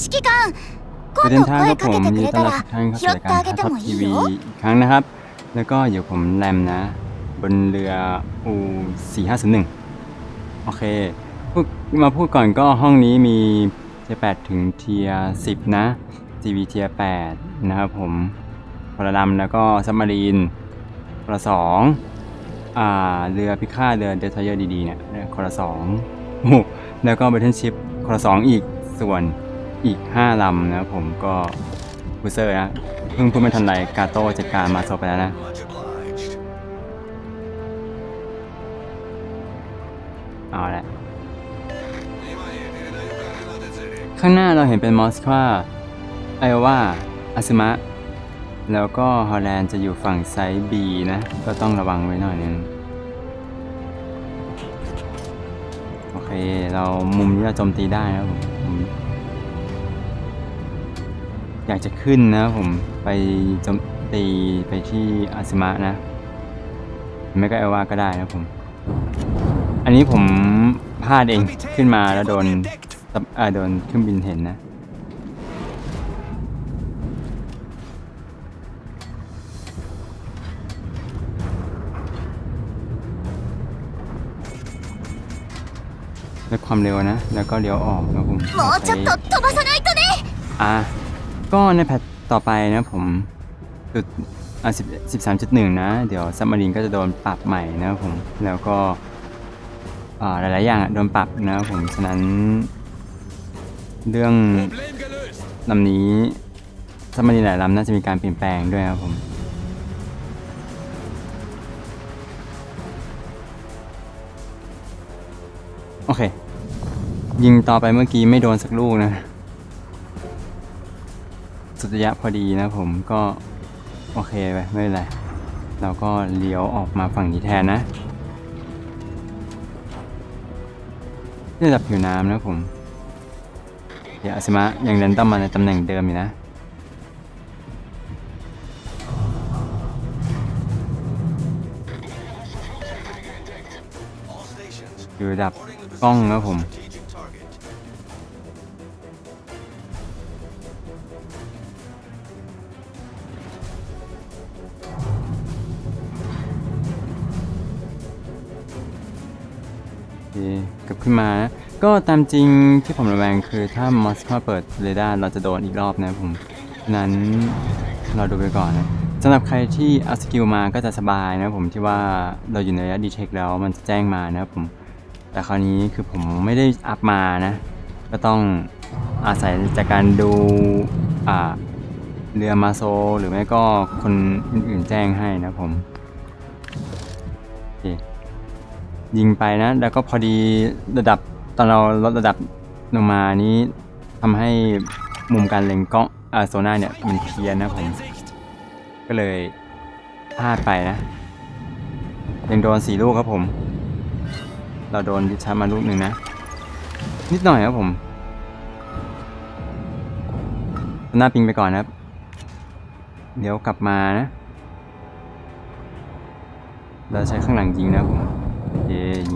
指揮官 ไป 今 เดิน 度 ทาง 声 กับ か ผม けて ยิน く ดี れ ต้อน た รับ ら ทุกท่านเข้า 拾 สู่ っ ราย て การ あげて ทัพ もい ที い วี よ อีกครั้งนะครับ แล้วก็อยู่ผมแรมนะ บนเรืออู4501 โอเคพูดมาพูดก่อนก็ห้องนี้มีเทีย8ถึงเทีย10 นะ GV เทีย8นะครับผมพลลำแล้วก็ซับมารีนพลสองอ่าเรือพิฆาตเรือเดทเยอร์ดีๆเนี่ยคนละสองโอ้แล้วก็เบทเทนชิพคนละสองอีกส่วน อีก 5ลำนะผมก็บูเซอร์นะ เพิ่งพูดไม่ทันไรกาโต้จัดการมาโซไปแล้วนะเอาละข้างหน้าเราเห็นเป็นมอสควาไอโอวาอาซึมะ แล้วก็ฮอลแลนด์จะอยู่ฝั่งไซด์บีนะ ก็ต้องระวังไว้หน่อยนึงโอเค เรามุมนี้เราโจมตีได้นะผม อยากจะขึ้นนะผมไปจมตีไปที่อาสมะนะไม่ก็เอว่าก็ได้นะผม อันนี้ผมพลาดเองขึ้นมาแล้วโดนโดนเครื่องบินเห็นนะและความเร็วนะ แล้วก็เลี้ยวออกนะผมอจะอ่า ก็ในแพทต่อไปนะผมจุดอะสิบสิบสามจุดหนึ่งนะ เดี๋ยวซับมารีนก็จะโดนปรับใหม่นะครับผมแล้วก็อ่าหลายๆอย่างโดนปรับนะครับผมฉะนั้น เรื่องลำนี้ซับมารีนหลายลำน่าจะมีการเปลี่ยนแปลงด้วยครับผมโอเค ยิงต่อไปเมื่อกี้ไม่โดนสักลูกนะ สุดระยะพอดีนะผมก็ โอเคไปไม่เป็นไร เราก็เลี้ยวออกมาฝั่งนี้แทนนะระดับผิวน้ำนะผม เดี๋ยวอาซิมะยังเดินต่อมาในตำแหน่งเดิมอยู่นะอยู่ระดับกล้องนะผม กลับขึ้นมา ก็ตามจริงที่ผมระแวงคือถ้ามอสคอเปิดเรดาร์เราจะโดนอีกรอบนะผมนั้นเราดูไปก่อนนะสำหรับใครที่เอาสกิลมาก็จะสบายนะผมที่ว่าเราอยู่ในระยะดีเทคแล้วมันจะแจ้งมานะผมแต่คราวนี้คือผมไม่ได้อัพมานะ ก็ต้องอาศัยจากการดูอ่าเรือมาโซ หรือไม่ก็คนอื่นๆแจ้งให้นะผมโอเค ยิงไปนะ แล้วก็พอดีระดับตอนเราลดระดับลงมานี้ทำให้มุมการเล็งกล้องอ่าโซน่าเนี่ยมันเพี้ยนนะผม ก็เลยพลาดไปนะยังโดนสี่ลูกครับผม เราโดนดิชามาลูกหนึ่งนะ นิดหน่อยครับผมหน้าปิงไปก่อนนะครับ เดี๋ยวกลับมานะ เราใช้ข้างหลังยิงนะผม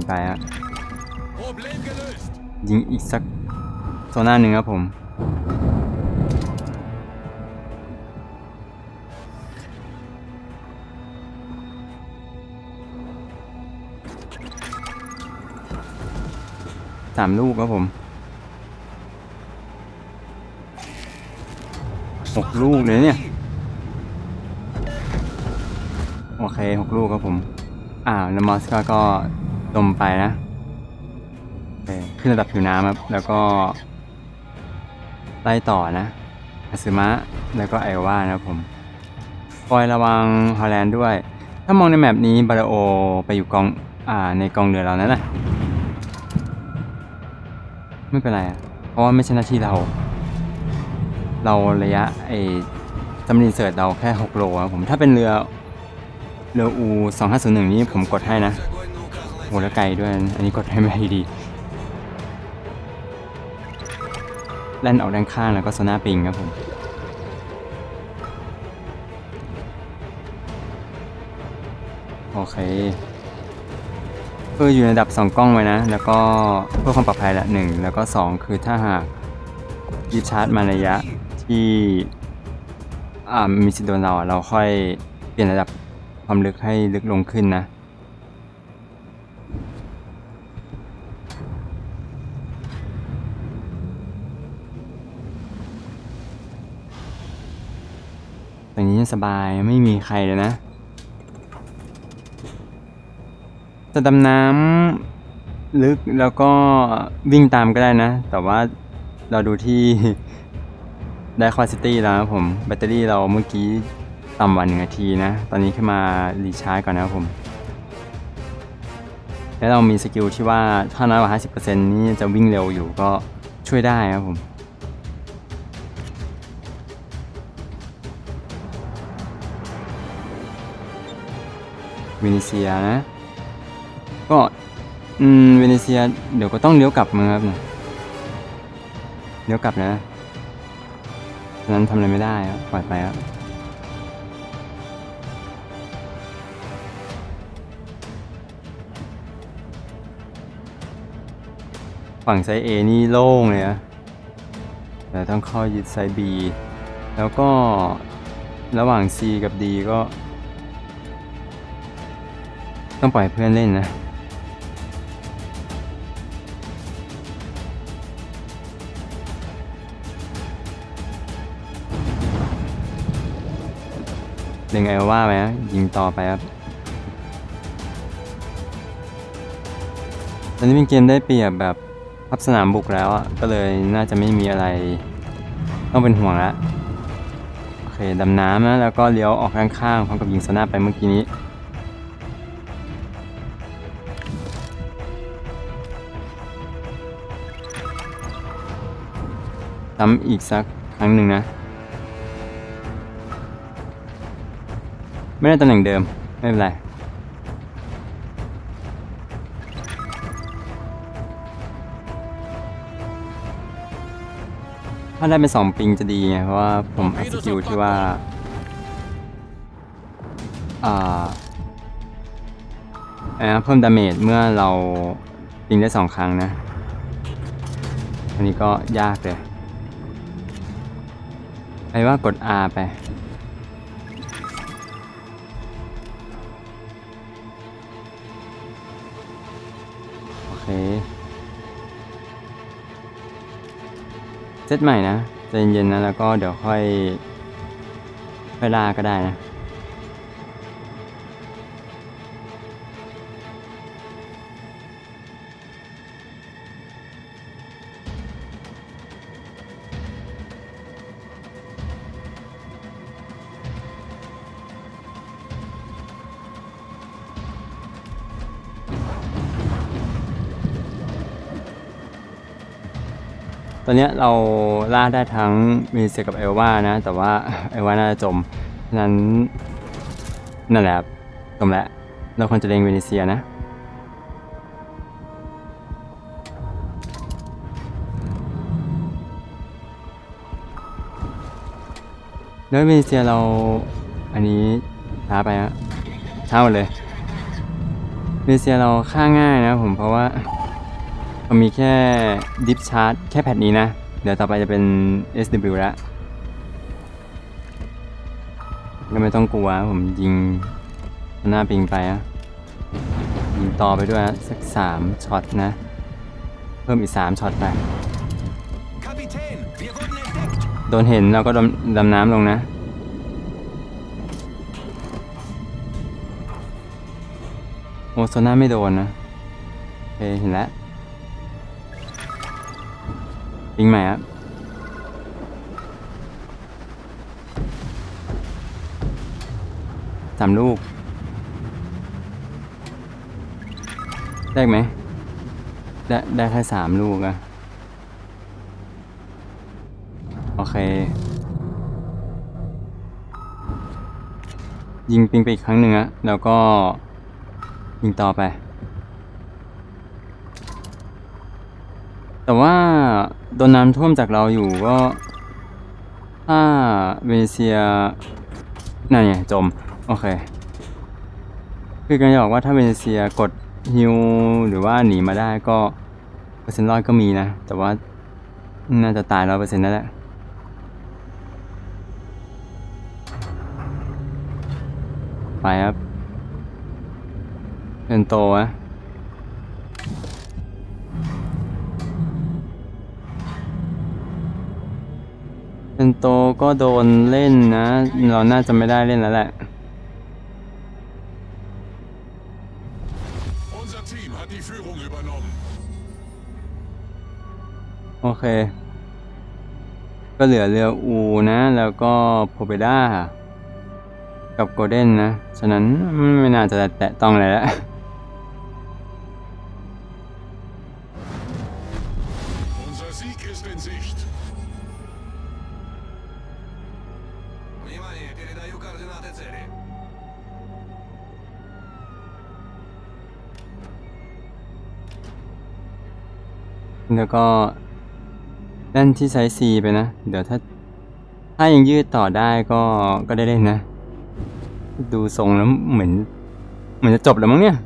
งไปครับยิงอีกสักโซน่าหนึ่งครับผมสามลูกครับผมหกลูกเลยเนี่ย โอเคหกลูกครับผม อ่าวแล้วมอสก็ก็ จมไปนะขึ้นระดับผิวน้ำครับ แล้วก็ ไล่ต่อนะอาซึมะ แล้วก็ไอโอวานะผมคอยระวังฮอลแลนด์ด้วย ถ้ามองในแมปนี้บาราโอไปอยู่กองอ่าในกองเรือเรานั่นแหละไม่เป็นไรอะเพราะว่าไม่ใช่หน้าที่เรา เราระยะไอ้จำนินเสิร์ตเราแค่ 6 โลครับผมถ้าเป็นเรือเรืออู 2501 นี้ผมกดให้นะ โหแล้วไกลด้วย อันนี้กดให้ไม่ดีแล่นออกด้านข้างแล้วก็โซน่าปิงครับผมโอเคคืออยู่ในระดับ 2 กล้องไว้นะ แล้วก็เพื่อความปลอดภัยละหนึ่งแล้วก็ 2 คือถ้าหากรีบชาร์จมาระยะที่อ่ามีสิทธิ์โดนเราเราค่อยเปลี่ยนระดับความลึกให้ลึกลงขึ้นนะ ตรงนี้สบายไม่มีใครเลยนะจะดำน้ำลึกแล้วก็วิ่งตามก็ได้นะ แต่ว่าเราดูที่ได้คอซิตี้แล้วผม แบตเตอรี่เราเมื่อกี้ต่ำกว่าหนึ่งนาทีนะ ตอนนี้ขึ้นมารีชาร์จก่อนนะครับผม แล้วเรามีสกิลที่ว่าถ้าน้อยกว่า 50%นี่จะวิ่งเร็วอยู่ก็ช่วยได้ครับผม เวเนเซียนะ ก็ อืม เวเนเซีย เดี๋ยวก็ต้องเลี้ยวกลับมาครับเนี่ยเลี้ยวกลับนะฉะนั้นทำอะไรไม่ได้ครับปล่อยไปครับฝั่งไซส์ A นี่โล่งเลยนะแต่ต้องเข้ายึดไซส์ B แล้วก็ระหว่าง C กับ D ก็ ต้องปล่อยเพื่อนเล่นนะเล่นไงว่าไหมยิงต่อไปครับ ตอนนี้เป็นเกมได้เปรียบแบบพับสนามบุกแล้วอะก็เลยน่าจะไม่มีอะไร ต้องเป็นห่วงแล้วโอเคดำน้ำนะ แล้วก็เลี้ยวออกข้างๆพร้อมกับยิงโซน่าไปเมื่อกี้นี้ ซ้ำอีกสักครั้งหนึ่งนะ ไม่ได้ตำแหน่งเดิม ไม่เป็นไรถ้าได้เป็นสองปิงจะดีไง เพราะว่าผมอัพสกิลที่ว่า อ่าอเพิ่มดาเมจเมื่อเราปิงได้สองครั้งนะ อันนี้ก็ยากเลย ไอ้ว่ากด R ไป โอเค เซตใหม่นะใจเย็นๆนะ แล้วก็เดี๋ยวค่อยเวลาก็ได้นะ อนนี้เราล่าได้ทั้งมีเซกับเอลวานะ แต่ว่าเอลวาน่าจะจมนั้นนั่นแหละจมแล้วเราควรจะเล็งเวเนเซียนะแล้วเวเนเซียเราอันนี้ช้าไปฮะช้าหมดเลยเวเนเซียเราฆ่าง่ายนะผมเพราะว่า มันมีแค่ดิฟชาร์จแค่แพทนี้นะ เดี๋ยวต่อไปจะเป็น SW แล้วก็ไม่ต้องกลัวผมยิงหน้าปิงไปอะยิงต่อไปด้วยนะสักสามช็อตนะ เพิ่มอีกสามช็อตไป โดนเห็นเราก็ดำดำน้ำลงนะ โอโซน่าไม่โดนนะ โอเค เห็นแล้ว ปิงใหม่ครับสามลูกได้ไหม ได้ได้แค่สามลูกอะโอเค ยิงปิงไปอีกครั้งหนึ่งอะแล้วก็ ยิงต่อไป แต่ว่า โดนน้ำท่วมจากเราอยู่ก็ถ้าเวเนเซียนั่นไงจม โอเค คือการจะบอกว่าถ้าเวเนเซียกดฮิวหรือว่าหนีมาได้ก็เปอร์เซ็นต์รอดก็มีนะ แต่ว่าน่าจะตายร้อยเปอร์เซ็นต์แล้วแหละไปครับเป็นโตอะ ป็นโตก็โดนเล่นนะ เราน่าจะไม่ได้เล่นแล้วแหละ โอเค ก็เหลือเรืออูนะ แล้วก็โพเบด้ากับโกลเด้นนะ ฉะนั้นไม่น่าจะแตะต้องเลยละ Got it. it. แล้วก็เล่นที่ไซส์ C ไปนะ เดี๋ยวถ้า ถ้ายังยืดต่อได้ก็ก็ได้เล่นนะ ดูทรงแล้วเหมือน เหมือนจะจบแล้วมั้งเนี่ย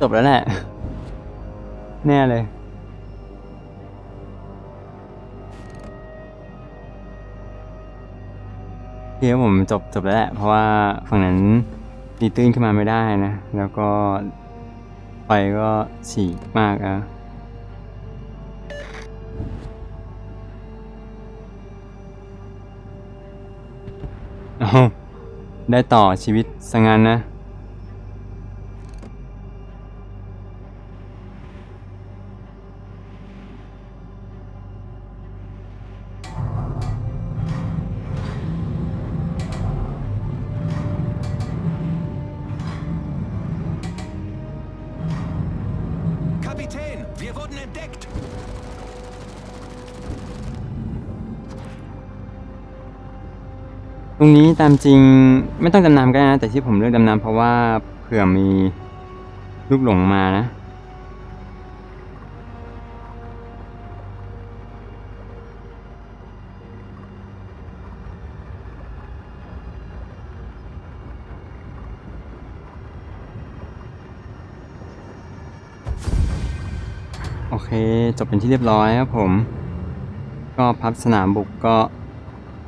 จบแล้วแหละ แน่เลย พี่ผมจบจบแล้วแหละเพราะว่าฝั่งนั้นตีตื้นขึ้นมาไม่ได้นะ แล้วก็ไฟก็ฉีกมากอะเอาได้ต่อชีวิตสังงานนะ wir wurden entdeckt. ตรงนี้ตามจริงไม่ต้องดำน้ำก็ได้นะ แต่ที่ผมเลือกดำน้ำเพราะว่าเผื่อมีลูกหลงมานะ โอเค จบเป็นที่เรียบร้อยครับผม ก็พับสนามบุกก็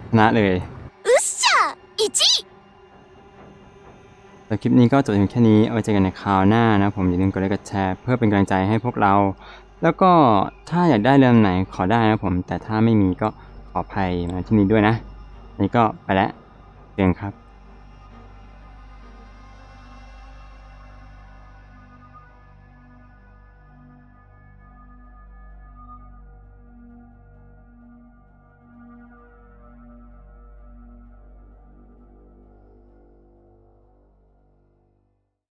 ชนะเลยอุชาอิจิแต่คลิปนี้ก็จบเพียงแค่นี้เอาไว้เจอกันในคราวหน้านะผมอย่าลืมกดไลค์กดแชร์เพื่อเป็นกำลังใจให้พวกเรา แล้วก็ถ้าอยากได้เรื่องไหนขอได้นะผม แต่ถ้าไม่มีก็ขออภัยมาที่นี้ด้วยนะนี่ก็ไปแล้วเจอกันครับ